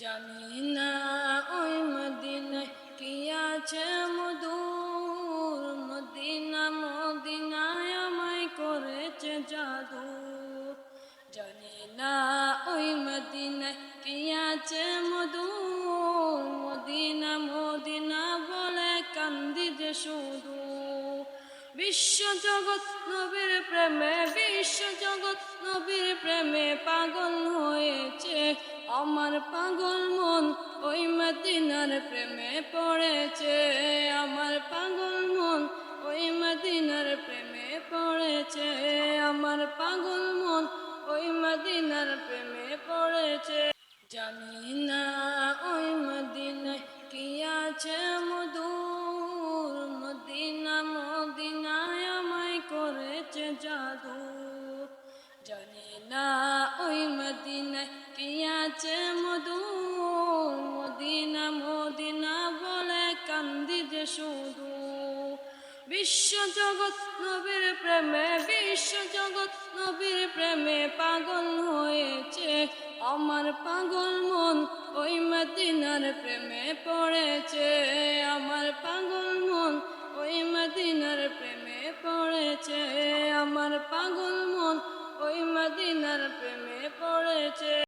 জানি না ওই মদিনায় কি আছে করেছে জাদু। জানি না ওই মদিনায় কি বলে কান্দি যে শুধু। বিশ্ব জগৎ নবীর প্রেমে বিশ্ব জগৎ নবীর প্রেমে পাগল আমার পাগল মন, ওই মদিনার প্রেমে পড়েছে। আমার পাগল মন, ওই মদিনার প্রেমে পড়েছে। আমার পাগল মন, ওই মদিনার প্রেমে পড়েছে। জানি না ওই মদিনায় কি আছে মধুর? মদিনা, মদিনায় আমায় করেছে জাদু। জানি না শুধু বিশ্ব জগৎ নবীর প্রেমে বিশ্ব জগৎ নবীর প্রেমে পাগল হয়েছে। আমার পাগল মন ওই মদিনার প্রেমে পড়েছে। আমার পাগল মন ওই মদিনার প্রেমে পড়েছে। আমার পাগল মন ওই মদিনার প্রেমে পড়েছে।